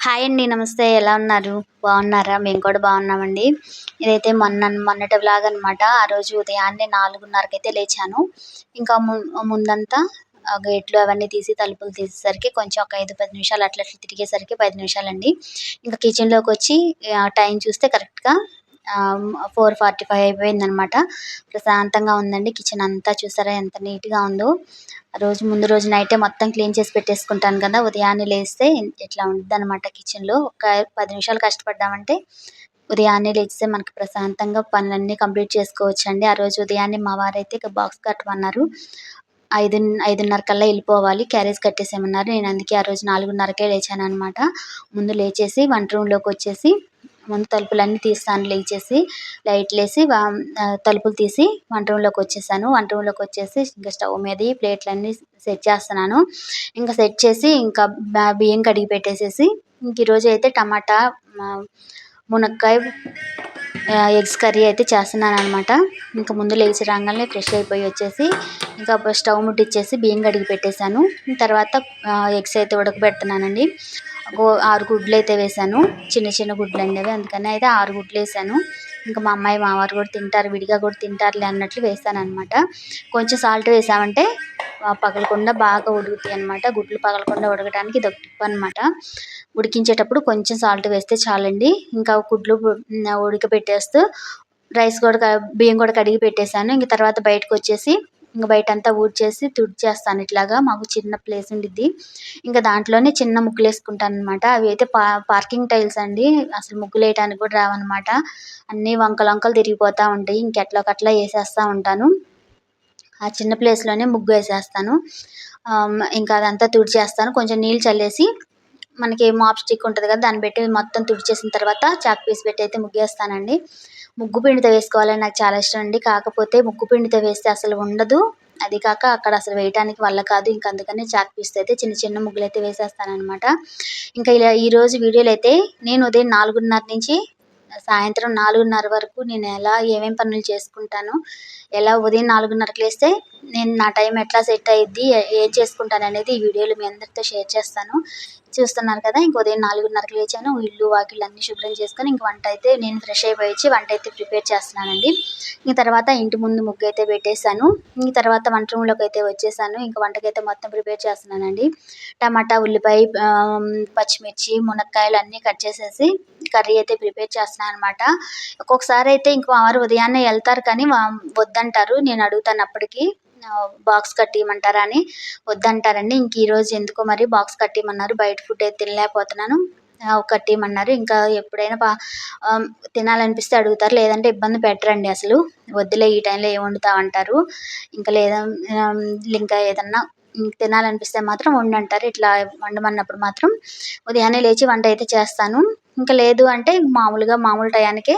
Hi అండి నమస్తే. ఎలా ఉన్నారు? బాగున్నారా? మేము కూడా బాగున్నామండి. ఇదైతే మొన్న మొన్నటి వ్లాగ్ అనమాట ఆ రోజు ఉదయాన్నే నాలుగున్నరకి అయితే లేచాను. ఇంకా ము ముందంతా ఆ గేట్లు అవన్నీ తీసి తలుపులు తీసేసరికి కొంచెం ఒక ఐదు పది నిమిషాలు అట్లా అట్లా తిరిగేసరికి పది నిమిషాలండి. ఇంకా కిచెన్లోకి వచ్చి టైం చూస్తే కరెక్ట్గా ఫోర్ ఫార్టీ ఫైవ్ అయిపోయింది అనమాట ప్రశాంతంగా ఉందండి. కిచెన్ అంతా చూసారా ఎంత నీట్గా ఉందో. రోజు ముందు రోజు నైటే మొత్తం క్లీన్ చేసి పెట్టేసుకుంటాను కదా ఉదయాన్నే లేస్తే ఇట్లా ఉంటుంది అనమాట కిచెన్లో. ఒక పది నిమిషాలు కష్టపడ్డామంటే ఉదయాన్నే లేచితే మనకు ప్రశాంతంగా పనులన్నీ కంప్లీట్ చేసుకోవచ్చు అండి ఆ రోజు ఉదయాన్నే మా వారైతే ఇక బాక్స్ కట్టమన్నారు. ఐదు ఐదున్నర కల్లా వెళ్ళిపోవాలి. క్యారేజ్ కట్టేసేమన్నారు నేను అందుకే ఆ రోజు నాలుగున్నరకే లేచాను అనమాట ముందు లేచేసి వంట రూమ్లోకి వచ్చేసి ముందు తలుపులన్నీ తీస్తాను లేచేసి లైట్లు వేసి తలుపులు తీసి వంట రూమ్లోకి వచ్చేసాను. వంట రూమ్లోకి వచ్చేసి ఇంకా స్టవ్ మీద ప్లేట్లన్నీ సెట్ చేస్తున్నాను. ఇంకా సెట్ చేసి ఇంకా బియ్యం కడిగి పెట్టేసేసి ఇంక ఈరోజు అయితే టమాటా మునక్కాయ ఎగ్స్ కర్రీ అయితే చేస్తున్నాను అనమాట ఇంకా ముందు లేచి రాగానే ఫ్రెష్ అయిపోయి వచ్చేసి ఇంకా స్టవ్ ముట్టిచ్చేసి బియ్యం కడిగి పెట్టేశాను. తర్వాత ఎగ్స్ అయితే ఉడకబెడుతున్నానండి. ఆరు గుడ్లు అయితే వేసాను. చిన్న చిన్న గుడ్లు అండి అందుకనే అందుకని అయితే ఆరు గుడ్లు వేసాను. ఇంకా మా అమ్మాయి మావారు కూడా తింటారు విడిగా కూడా తింటారులే అన్నట్లు వేసాను అనమాట కొంచెం సాల్ట్ వేసామంటే పగలకుండా బాగా ఉడుకుతాయి అనమాట గుడ్లు పగలకుండా ఉడకడానికి ఇది ఒక టిప్ అనమాట ఉడికించేటప్పుడు కొంచెం సాల్ట్ వేస్తే చాలండి. ఇంకా గుడ్లు ఉడకబెట్టేస్తూ రైస్ కూడా బియ్యం కూడా కడిగి పెట్టేశాను. ఇంక తర్వాత బయటకు వచ్చేసి ఇంకా బయట అంతా ఊడ్చేసి తుడిచేస్తాను ఇట్లాగా. మాకు చిన్న ప్లేస్ ఉండిద్ది. ఇంకా దాంట్లోనే చిన్న ముగ్గులు వేసుకుంటాను అనమాట అవి అయితే పా పార్కింగ్ టైల్స్ అండి. అసలు ముగ్గులు వేయడానికి కూడా రావన్నమాట. అన్నీ వంకలు వంకలు తిరిగిపోతూ ఉంటాయి. ఇంకెట్లోకట్లా వేసేస్తూ ఉంటాను. ఆ చిన్న ప్లేస్లోనే ముగ్గు వేసేస్తాను. ఇంకా అదంతా తుడిచేస్తాను. కొంచెం నీళ్ళు చల్లేసి మనకి మాప్ స్టిక్ ఉంటుంది కదా దాన్ని పెట్టి మొత్తం తుడిచేసిన తర్వాత చాక్ పీస్ పెట్టి అయితే ముగ్గేస్తానండి. ముగ్గు పిండితో వేసుకోవాలని నాకు చాలా ఇష్టం అండి. కాకపోతే ముగ్గు పిండితో వేస్తే అసలు ఉండదు. అది కాక అక్కడ అసలు వేయటానికి వల్ల కాదు. ఇంకా అందుకని చాక్ పీస్తో అయితే చిన్న చిన్న ముగ్గులు అయితే వేసేస్తాను అనమాట ఇంకా ఇలా ఈరోజు వీడియోలు అయితే నేను ఉదయం నాలుగున్నర నుంచి సాయంత్రం నాలుగున్నర వరకు నేను ఎలా ఏమేమి పనులు చేసుకుంటాను ఎలా ఉదయం నాలుగున్నరకు లేస్తే నేను నా టైం ఎట్లా సెట్ అయ్యిద్ది ఏం చేసుకుంటాను అనేది ఈ వీడియోలో మీ అందరితో షేర్ చేస్తాను. చూస్తున్నారు కదా ఇంక ఉదయం నాలుగున్నరకు లేచాను. ఇల్లు వాకిళ్ళు అన్నీ శుభ్రం చేసుకొని ఇంక వంట అయితే నేను ఫ్రెష్ అయిపోయి వచ్చి వంట అయితే ప్రిపేర్ చేస్తున్నానండి. ఇంక తర్వాత ఇంటి ముందు ముగ్గు అయితే పెట్టేశాను. ఇంక తర్వాత వంట రూమ్లోకి అయితే వచ్చేసాను. ఇంక వంటకైతే మొత్తం ప్రిపేర్ చేస్తున్నానండి. టమాటా ఉల్లిపాయ పచ్చిమిర్చి మునక్కాయలు అన్నీ కట్ చేసేసి కర్రీ అయితే ప్రిపేర్ చేస్తున్నాను అనమాట ఒక్కొక్కసారి అయితే ఇంక వారు ఉదయాన్నే వెళ్తారు కానీ వద్దంటారు. నేను అడుగుతాను అప్పటికి. బాక్స్ కట్టేయమంటారా అని వద్దంటారండి. ఇంక ఈరోజు ఎందుకో మరి బాక్స్ కట్టేయమన్నారు. బయట ఫుడ్ అయితే తినలేకపోతున్నాను. కట్టేయమన్నారు. ఇంకా ఎప్పుడైనా బా తినాలనిపిస్తే అడుగుతారు. లేదంటే ఇబ్బంది పెట్టరండి అసలు. వద్దులే ఈ టైంలో ఏం వండుతావు అంటారు ఇంకా లేదా ఇంకా ఏదన్నా తినాలనిపిస్తే మాత్రం వండంటారు. ఇట్లా వండమన్నప్పుడు మాత్రం ఉదయాన్నే లేచి వంట అయితే చేస్తాను. ఇంకా లేదు అంటే మామూలుగా మామూలు టయానికి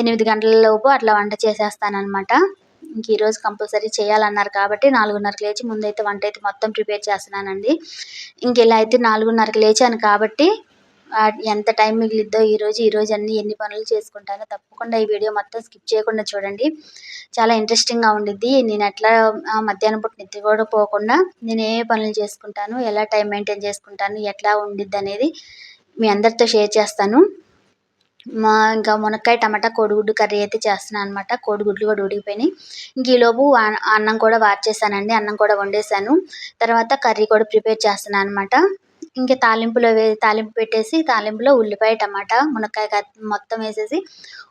ఎనిమిది గంటల లోపు అట్లా వంట చేసేస్తాను అనమాట ఇంక ఈరోజు కంపల్సరీ చేయాలన్నారు కాబట్టి నాలుగున్నరకు లేచి ముందైతే వంట అయితే మొత్తం ప్రిపేర్ చేస్తున్నానండి. ఇంక ఇలా అయితే నాలుగున్నరకు లేచాను కాబట్టి ఎంత టైం మిగిలిద్దో ఈరోజు ఈరోజు అన్ని ఎన్ని పనులు చేసుకుంటానో తప్పకుండా ఈ వీడియో మొత్తం స్కిప్ చేయకుండా చూడండి. చాలా ఇంట్రెస్టింగ్గా ఉండిద్ది. నేను ఎట్లా మధ్యాహ్నం పూట నిద్ర కూడా పోకుండా నేను ఏ పనులు చేసుకుంటాను ఎలా టైం మెయింటైన్ చేసుకుంటాను ఎట్లా ఉండిద్ది అనేది మీ అందరితో షేర్ చేస్తాను. మా ఇంకా మునక్కాయ టమాటా కోడిగుడ్డు కర్రీ అయితే చేస్తున్నాను అనమాట కోడిగుడ్లు కూడా ఉడికిపోయినాయి. ఇంక ఈలోపు అన్నం కూడా వార్చేసానండి. అన్నం కూడా వండేసాను. తర్వాత కర్రీ కూడా ప్రిపేర్ చేస్తున్నాను అనమాట ఇంకా తాలింపులో వే తాలింపు పెట్టేసి తాలింపులో ఉల్లిపాయ టమాటా మునక్కాయ మొత్తం వేసేసి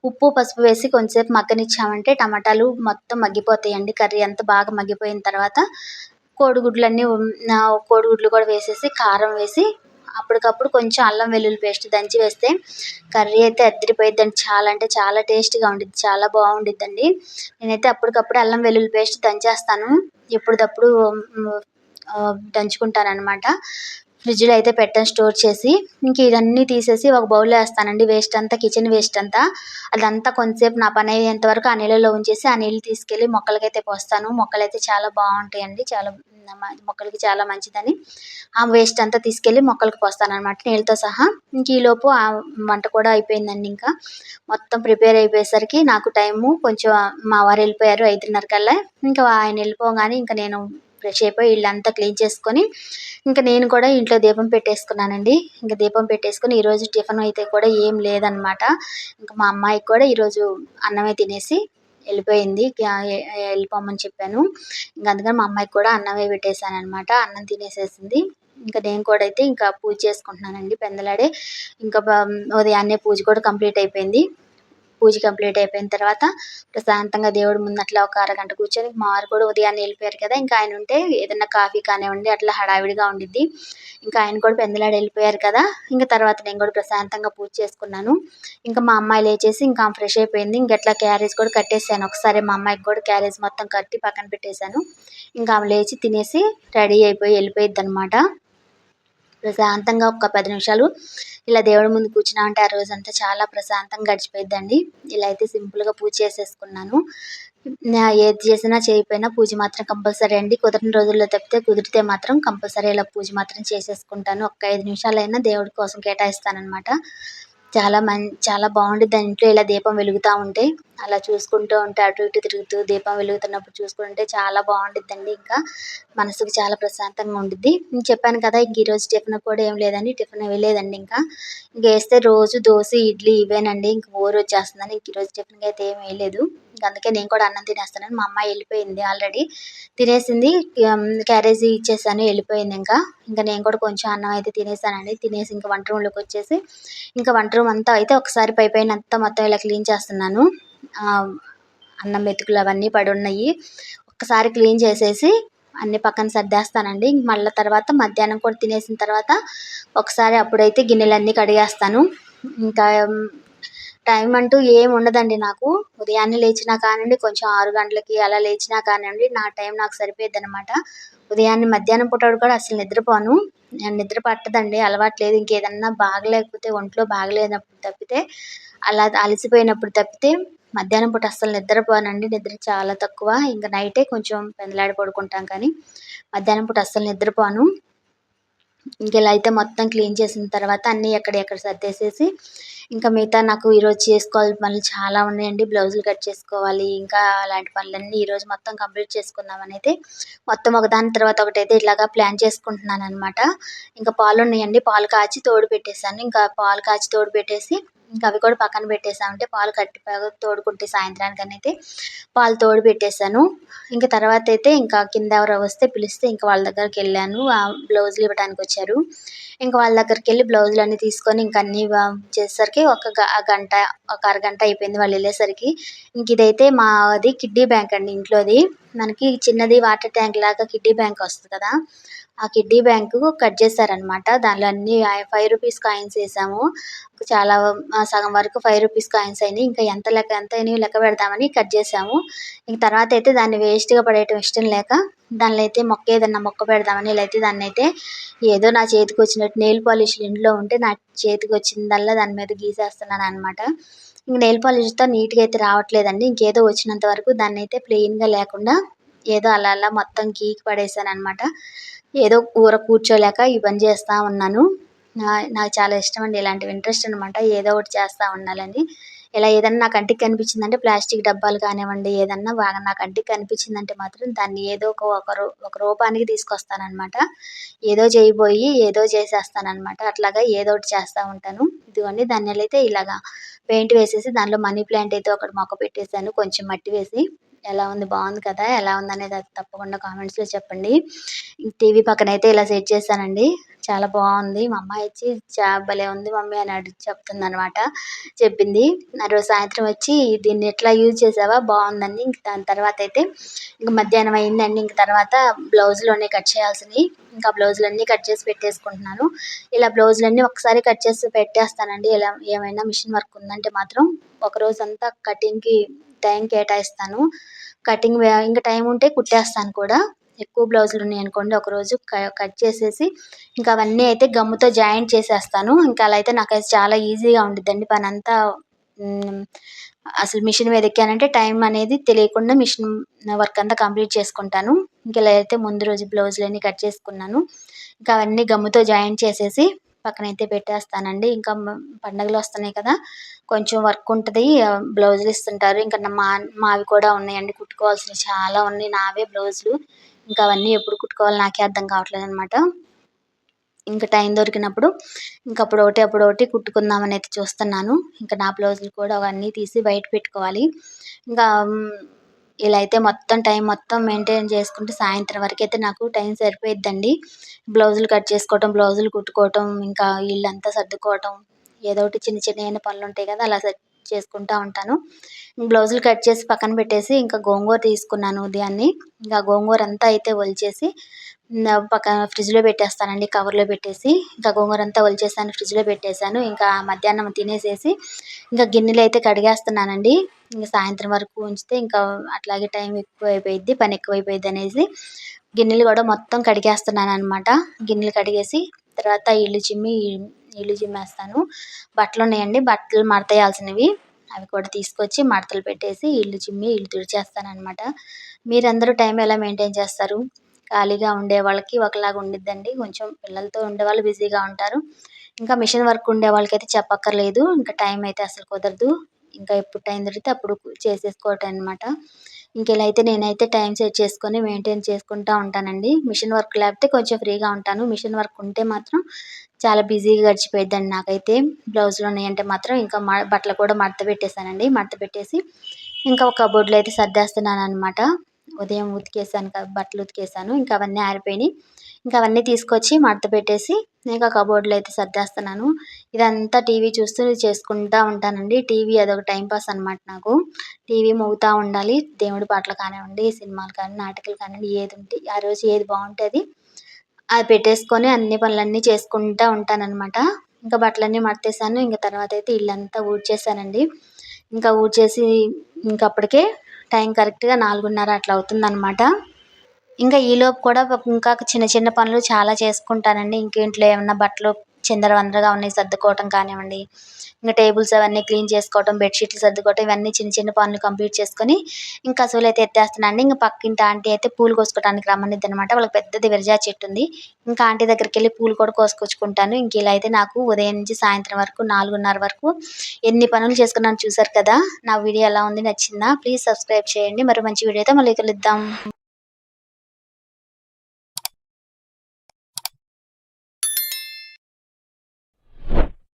ఉప్పు పసుపు వేసి కొంచెంసేపు మగ్గనిచ్చామంటే టమాటాలు మొత్తం మగ్గిపోతాయండి. కర్రీ అంతా బాగా మగ్గిపోయిన తర్వాత కోడిగుడ్లన్నీ కోడిగుడ్లు కూడా వేసేసి కారం వేసి అప్పటికప్పుడు కొంచెం అల్లం వెల్లుల్లి పేస్ట్ దంచి వేస్తే కర్రీ అయితే అద్దరిపోయిద్దండి. చాలా అంటే చాలా టేస్ట్గా ఉండిద్ది చాలా బాగుండిద్దండి. నేనైతే అప్పటికప్పుడు అల్లం వెల్లుల్లి పేస్ట్ దంచేస్తాను. ఎప్పటికప్పుడు దంచుకుంటాను అనమాట ఫ్రిడ్జ్లో అయితే పెట్టాను స్టోర్ చేసి ఇంక ఇవన్నీ తీసేసి ఒక బౌల్లో వేస్తానండి. వేస్ట్ అంతా కిచెన్ వేస్ట్ అంతా. అదంతా కొంతసేపు నా పని అయ్యేంత వరకు ఆ నీళ్ళలో ఉంచేసి ఆ నీళ్ళు తీసుకెళ్ళి మొక్కలకైతే పోస్తాను. మొక్కలైతే చాలా బాగుంటాయండి. చాలా మొక్కలకి చాలా మంచిదని. ఆ వేస్ట్ అంతా తీసుకెళ్ళి మొక్కలకు పోస్తాను అనమాట నీళ్ళతో సహా. ఇంక ఈలోపు ఆ వంట కూడా అయిపోయిందండి ఇంకా. మొత్తం ప్రిపేర్ అయిపోయేసరికి నాకు టైము కొంచెం మా వారు వెళ్ళిపోయారు ఐదున్నర కల్లా ఇంకా ఆయన వెళ్ళిపోగానే ఇంకా నేను ఫ్రెష్ అయిపోయి ఇల్లంతా క్లీన్ చేసుకొని ఇంకా నేను కూడా ఇంట్లో దీపం పెట్టేసుకున్నానండి. ఇంకా దీపం పెట్టేసుకుని ఈరోజు టిఫిన్ అయితే కూడా ఏం లేదనమాట ఇంకా మా అమ్మాయికి కూడా ఈరోజు అన్నమే తినేసి వెళ్ళిపోయింది. వెళ్ళిపోమని చెప్పాను. ఇంకా అందుకని మా అమ్మాయికి కూడా అన్నమే పెట్టేశానమాట అన్నం తినేసేసింది. ఇంకా నేను కూడా అయితే ఇంకా పూజ చేసుకుంటున్నానండి. పెందలాడే ఇంకా ఉదయాన్నే పూజ కూడా కంప్లీట్ అయిపోయింది. పూజ కంప్లీట్ అయిపోయిన తర్వాత ప్రశాంతంగా దేవుడి ముందు అట్లా ఒక అరగంట కూర్చొని మా కూడా ఉదయాన్నే వెళ్ళిపోయారు కదా ఇంకా ఆయన ఉంటే ఏదైనా కాఫీ కానివ్వండి అట్లా హడావిడిగా ఉండిద్ది. ఇంకా ఆయన కూడా పెందలాడు వెళ్ళిపోయారు కదా ఇంకా తర్వాత నేను కూడా ప్రశాంతంగా పూజ చేసుకున్నాను. ఇంకా మా అమ్మాయి లేచేసి ఇంకా ఫ్రెష్ అయిపోయింది. ఇంకా అట్లా క్యారేజ్ కూడా కట్టేసాను. ఒకసారి మా అమ్మాయికి కూడా క్యారేజ్ మొత్తం కట్టి పక్కన పెట్టేశాను. ఇంకా ఆమె లేచి తినేసి రెడీ అయిపోయి వెళ్ళిపోయిద్ది అనమాట ప్రశాంతంగా ఒక పది నిమిషాలు ఇలా దేవుడి ముందు కూర్చున్నా అంటే ఆ రోజంతా చాలా ప్రశాంతంగా గడిచిపోయిద్దండి. ఇలా అయితే సింపుల్గా పూజ చేసేసుకున్నాను. ఏది చేసినా చేయకపోయినా పూజ మాత్రం కంపల్సరీ అండి. కుదరని రోజుల్లో తప్పితే కుదిరితే మాత్రం కంపల్సరీ ఇలా పూజ మాత్రం చేసేసుకుంటాను. ఒక ఐదు నిమిషాలైనా దేవుడి కోసం కేటాయిస్తానమాట చాలా మం చాలా బాగుంటుంది ఇంట్లో ఇలా దీపం వెలుగుతూ ఉంటే అలా చూసుకుంటూ ఉంటే అటు ఇటు తిరుగుతూ దీపం వెలుగుతున్నప్పుడు చూసుకుంటే చాలా బాగుంటుందండి ఇంకా మనసుకు చాలా ప్రశాంతంగా ఉండిద్ది. నేను చెప్పాను కదా ఇంక ఈరోజు టిఫిన్ కూడా ఏం లేదండి. టిఫిన్ వేయలేదండి ఇంకా. ఇంక వేస్తే రోజు దోశ ఇడ్లీ ఇవేనండి. ఇంక బోర్ వచ్చేస్తుందని ఇంక ఈరోజు టిఫిన్కి అయితే ఏం వేయలేదు అందుకే నేను కూడా అన్నం తినేస్తాను మా అమ్మాయి వెళ్ళిపోయింది ఆల్రెడీ. తినేసింది క్యారేజీ ఇచ్చేసాను వెళ్ళిపోయింది ఇంకా. ఇంకా నేను కూడా కొంచెం అన్నం అయితే తినేసానండి. తినేసి ఇంకా వంట రూమ్లోకి వచ్చేసి ఇంకా వంట రూమ్ అంతా అయితే ఒకసారి పై పైన అంతా మొత్తం ఇలా క్లీన్ చేస్తున్నాను. అన్నం మెతుకులు అవన్నీ పడి ఉన్నాయి. ఒక్కసారి క్లీన్ చేసేసి అన్ని పక్కన సర్దేస్తానండి. మళ్ళీ తర్వాత మధ్యాహ్నం కూడా తినేసిన తర్వాత ఒకసారి అప్పుడైతే గిన్నెలన్నీ కడిగేస్తాను. ఇంకా టైం అంటూ ఏమి ఉండదండి నాకు. ఉదయాన్నే లేచినా కానివ్వండి కొంచెం ఆరు గంటలకి అలా లేచినా కానివ్వండి నా టైం నాకు సరిపోయేది అనమాట ఉదయాన్నే మధ్యాహ్నం పూట కూడా అసలు నిద్రపోను. నేను నిద్ర పట్టదండి అలవాటు లేదు. ఇంకేదన్నా బాగలేకపోతే ఒంట్లో బాగలేనప్పుడు తప్పితే అలా అలసిపోయినప్పుడు తప్పితే మధ్యాహ్నం పూట అస్సలు నిద్రపోనండి. నిద్ర చాలా తక్కువ. ఇంకా నైటే కొంచెం పెందలాడి పడుకుంటాం కానీ మధ్యాహ్నం పూట అస్సలు నిద్రపోను. ఇంకెలా అయితే మొత్తం క్లీన్ చేసిన తర్వాత అన్నీ ఎక్కడెక్కడ సర్దేసేసి ఇంకా మిగతా నాకు ఈరోజు చేసుకోవాలి పనులు చాలా ఉన్నాయండి. బ్లౌజులు కట్ చేసుకోవాలి. ఇంకా అలాంటి పనులన్నీ ఈరోజు మొత్తం కంప్లీట్ చేసుకుందామని అయితే మొత్తం ఒకదాని తర్వాత ఒకటి అయితే ఇలాగా ప్లాన్ చేసుకుంటున్నాను అనమాట ఇంకా పాలు ఉన్నాయండి. పాలు కాచి తోడు పెట్టేశాను. ఇంకా పాలు కాచి తోడు పెట్టేసి ఇంకా అవి కూడా పక్కన పెట్టేసామంటే పాలు కట్టి తోడుకుంటే సాయంత్రానికి అయితే పాలు తోడు పెట్టేశాను. ఇంకా తర్వాత అయితే ఇంకా కింద ఎవరో వస్తే పిలిస్తే ఇంకా వాళ్ళ దగ్గరికి వెళ్ళాను. ఆ బ్లౌజులు ఇవ్వడానికి వచ్చారు. ఇంకా వాళ్ళ దగ్గరికి వెళ్ళి బ్లౌజులు అన్నీ తీసుకొని ఇంకా అన్నీ చేసేసరికి ఒక గంట ఒక అరగంట అయిపోయింది వాళ్ళు వెళ్ళేసరికి. ఇంక ఇదైతే మాది కిడ్డీ బ్యాంక్ అండి ఇంట్లోది. మనకి చిన్నది వాటర్ ట్యాంక్ లాగా కిడ్డీ బ్యాంక్ వస్తుంది కదా. ఆ కిడ్డీ బ్యాంకు కట్ చేశారనమాట దానిలో అన్ని ఫైవ్ రూపీస్ కాయిన్స్ వేసాము. చాలా సగం వరకు ఫైవ్ రూపీస్ కాయిన్స్ అయినాయి. ఇంకా ఎంత లెక్క ఎంత అయినాయో లెక్క పెడదామని కట్ చేసాము. ఇంక తర్వాత అయితే దాన్ని వేస్ట్గా పడేయటం ఇష్టం లేక దానిలో అయితే మొక్క ఏదైనా మొక్క పెడదామని ఇలా అయితే దాన్ని అయితే ఏదో నా చేతికి వచ్చినట్టు నెయిల్ పాలిష్ ఇంట్లో ఉంటే నా చేతికి వచ్చిందల్లా దాని మీద గీసేస్తున్నాను అనమాట ఇంక నెయిల్ పాలిష్తో నీట్గా అయితే రావట్లేదండి. ఇంకేదో వచ్చినంత వరకు దాన్ని అయితే ప్లెయిన్గా లేకుండా ఏదో అలా అలా మొత్తం గీకి పడేసాను అనమాట ఏదో కూర కూర్చోలేక ఈ పని చేస్తూ ఉన్నాను. నాకు చాలా ఇష్టం అండి ఇలాంటివి. ఇంట్రెస్ట్ అనమాట ఏదో ఒకటి చేస్తూ ఉండాలని ఇలా ఏదన్నా నా కంటికి కనిపించిందంటే ప్లాస్టిక్ డబ్బాలు కానివ్వండి ఏదన్నా బాగా నా కంటికి కనిపించిందంటే మాత్రం దాన్ని ఏదో ఒక ఒక రూ ఒక రూపానికి తీసుకొస్తానమాట ఏదో చేయబోయి ఏదో చేసేస్తానమాట అట్లాగా ఏదో ఒకటి చేస్తూ ఉంటాను. ఇదిగోండి ధనియాలు అయితే ఇలాగా పెయింట్ వేసేసి దానిలో మనీ ప్లాంట్ అయితే ఒకటి మొక్క పెట్టేశాను. కొంచెం మట్టి వేసి ఎలా ఉంది బాగుంది కదా? ఎలా ఉంది అనేది అది తప్పకుండా కామెంట్స్లో చెప్పండి. టీవీ పక్కన అయితే ఇలా సెట్ చేశానండి. చాలా బాగుంది. మా అమ్మాయి వచ్చి చా భలే ఉంది మమ్మీ అని అడిగి చెప్తుంది అనమాట చెప్పింది. ఆ రోజు సాయంత్రం వచ్చి దీన్ని ఎట్లా యూజ్ చేసావా? బాగుందండి ఇంక దాని తర్వాత అయితే ఇంక మధ్యాహ్నం అయిందండి. ఇంక తర్వాత బ్లౌజ్లోనే కట్ చేయాల్సినవి. ఇంకా బ్లౌజులన్నీ కట్ చేసి పెట్టేసుకుంటున్నాను. ఇలా బ్లౌజులన్నీ ఒకసారి కట్ చేసి పెట్టేస్తానండి. ఇలా ఏమైనా మిషన్ వర్క్ ఉందంటే మాత్రం ఒక రోజు అంతా కటింగ్కి టైం కేటాయిస్తాను. కటింగ్ ఇంకా టైం ఉంటే కుట్టేస్తాను కూడా. ఎక్కువ బ్లౌజులు ఉన్నాయి అనుకోండి ఒకరోజు కట్ చేసేసి ఇంకా అవన్నీ అయితే గమ్ముతో జాయింట్ చేసేస్తాను. ఇంకా అలా అయితే నాకైతే చాలా ఈజీగా ఉండిద్దండి పని అంతా అసలు మిషన్ మీద ఎక్కానంటే టైం అనేది తెలియకుండా మిషన్ వర్క్ అంతా కంప్లీట్ చేసుకుంటాను. ఇంకా ఇలా అయితే ముందు రోజు బ్లౌజులన్నీ కట్ చేసుకున్నాను. ఇంకా అవన్నీ గమ్ముతో జాయింట్ చేసేసి పక్కనైతే పెట్టేస్తానండి. ఇంకా పండగలు వస్తున్నాయి కదా కొంచెం వర్క్ ఉంటుంది బ్లౌజులు ఇస్తుంటారు. ఇంకా మా మావి కూడా ఉన్నాయండి కుట్టుకోవాల్సినవి చాలా ఉన్నాయి నావే బ్లౌజులు. ఇంకా అవన్నీ ఎప్పుడు కుట్టుకోవాలో నాకే అర్థం కావట్లేదు అనమాట ఇంకా టైం దొరికినప్పుడు ఇంకా అప్పుడు ఒకటి అప్పుడు ఒకటి కుట్టుకుందామని అయితే చూస్తున్నాను. ఇంకా నా బ్లౌజులు కూడా అవన్నీ తీసి బయట పెట్టుకోవాలి. ఇంకా ఇలా అయితే మొత్తం టైం మొత్తం మెయింటైన్ చేసుకుంటే సాయంత్రం వరకు అయితే నాకు టైం సరిపోయిద్దండి. బ్లౌజులు కట్ చేసుకోవటం బ్లౌజులు కుట్టుకోవటం ఇంకా ఇల్లంతా సర్దుకోవటం ఏదో ఒకటి చిన్న చిన్న పనులు ఉంటాయి కదా అలా సెట్ చేసుకుంటూ ఉంటాను. బ్లౌజులు కట్ చేసి పక్కన పెట్టేసి ఇంకా గోంగూర తీసుకున్నాను ఉదయాన్నే. ఇంకా గోంగూర అంతా అయితే ఒలిచేసి పక్కన ఫ్రిడ్జ్లో పెట్టేస్తానండి కవర్లో పెట్టేసి. ఇంకా గోంగూర అంతా ఒలిచేసాను ఫ్రిడ్జ్లో పెట్టేశాను. ఇంకా మధ్యాహ్నం తినేసేసి ఇంకా గిన్నెలు అయితే కడిగేస్తున్నానండి. ఇంకా సాయంత్రం వరకు ఉంచితే ఇంకా అట్లాగే టైం ఎక్కువ అయిపోయిద్ది పని ఎక్కువ అయిపోయిద్ది అనేసి గిన్నెలు కూడా మొత్తం కడిగేస్తున్నాను అనమాట గిన్నెలు కడిగేసి తర్వాత ఇల్లు చిమ్మి ఇల్లు చిమ్మేస్తాను. బట్టలు ఉన్నాయండి బట్టలు మడతేయాల్సినవి. అవి కూడా తీసుకొచ్చి మడతలు పెట్టేసి ఇల్లు చిమ్మి ఇల్లు తుడిచేస్తాను అనమాట మీరందరూ టైం ఎలా మెయింటైన్ చేస్తారు? ఖాళీగా ఉండే వాళ్ళకి ఒకలాగా ఉండిద్దండి. కొంచెం పిల్లలతో ఉండే వాళ్ళు బిజీగా ఉంటారు. ఇంకా మిషన్ వర్క్ ఉండే వాళ్ళకైతే చెప్పక్కర్లేదు. ఇంకా టైం అయితే అసలు కుదరదు. ఇంకా ఎప్పుడు టైం దొరికితే అప్పుడు చేసేసుకోవటం అనమాట ఇంకెలా అయితే నేనైతే టైం సెట్ చేసుకొని మెయింటైన్ చేసుకుంటూ ఉంటానండి. మిషన్ వర్క్ లేకపోతే కొంచెం ఫ్రీగా ఉంటాను. మిషన్ వర్క్ ఉంటే మాత్రం చాలా బిజీగా గడిచిపోయిద్దండి నాకైతే. బ్లౌజులు ఉన్నాయంటే మాత్రం ఇంకా మ బట్టలు కూడా మడత పెట్టేశానండి. మడత పెట్టేసి ఇంకా ఒక కబోర్డ్లో అయితే సర్దేస్తున్నాను అనమాట ఉదయం ఉతికేసాను బట్టలు ఉతికేసాను. ఇంకా అవన్నీ ఆరిపోయినాయి. ఇంకా అవన్నీ తీసుకొచ్చి మడత పెట్టేసి ఇంకా కబోర్డ్లో అయితే సర్దేస్తున్నాను. ఇదంతా టీవీ చూస్తూ చేసుకుంటూ ఉంటానండి. టీవీ అదొక టైంపాస్ అనమాట నాకు. టీవీ మోగుతూ ఉండాలి. దేవుడి పాటలు కానివ్వండి సినిమాలు కానీ నాటకాలు కానివ్వండి ఏది ఉంటే ఆ రోజు ఏది బాగుంటుంది అది పెట్టేసుకొని అన్ని పనులన్నీ చేసుకుంటూ ఉంటానన్నమాట. ఇంకా బట్టలన్నీ మడతేసాను. ఇంకా తర్వాత అయితే ఇల్లంతా ఊడ్చేసానండి. ఇంకా ఊడ్చేసి ఇంకప్పటికే టైం కరెక్ట్గా నాలుగున్నర అట్లా అవుతుందన్నమాట. ఇంకా ఈలోపు కూడా ఇంకా చిన్న చిన్న పనులు చాలా చేసుకుంటానండి. ఇంక ఇంట్లో ఏమన్నా బట్టలు చిందరవందరగా ఉన్నాయి సర్దుకోవటం కానివ్వండి. ఇంకా టేబుల్స్ అవన్నీ క్లీన్ చేసుకోవటం బెడ్షీట్లు సర్దుకోవటం ఇవన్నీ చిన్న చిన్న పనులు కంప్లీట్ చేసుకొని ఇంకా కసువులు అయితే ఎత్తేస్తున్నానండి ఇంకా పక్కింటి ఆంటీ అయితే పూలు కోసుకోవడానికి రమ్మనిద్ది అనమాట వాళ్ళకి పెద్దది విరజా చెట్టు ఉంది. ఇంకా ఆంటీ దగ్గరికి వెళ్ళి పూలు కూడా కోసుకొచ్చుకుంటాను. ఇంక ఇలా అయితే నాకు ఉదయం నుంచి సాయంత్రం వరకు నాలుగున్నర వరకు ఎన్ని పనులు చేసుకున్నాను చూసారు కదా. నా వీడియో ఎలా ఉంది నచ్చిందా? ప్లీజ్ సబ్స్క్రైబ్ చేయండి. మరి మంచి వీడియోతో మళ్ళీ కలుద్దాం.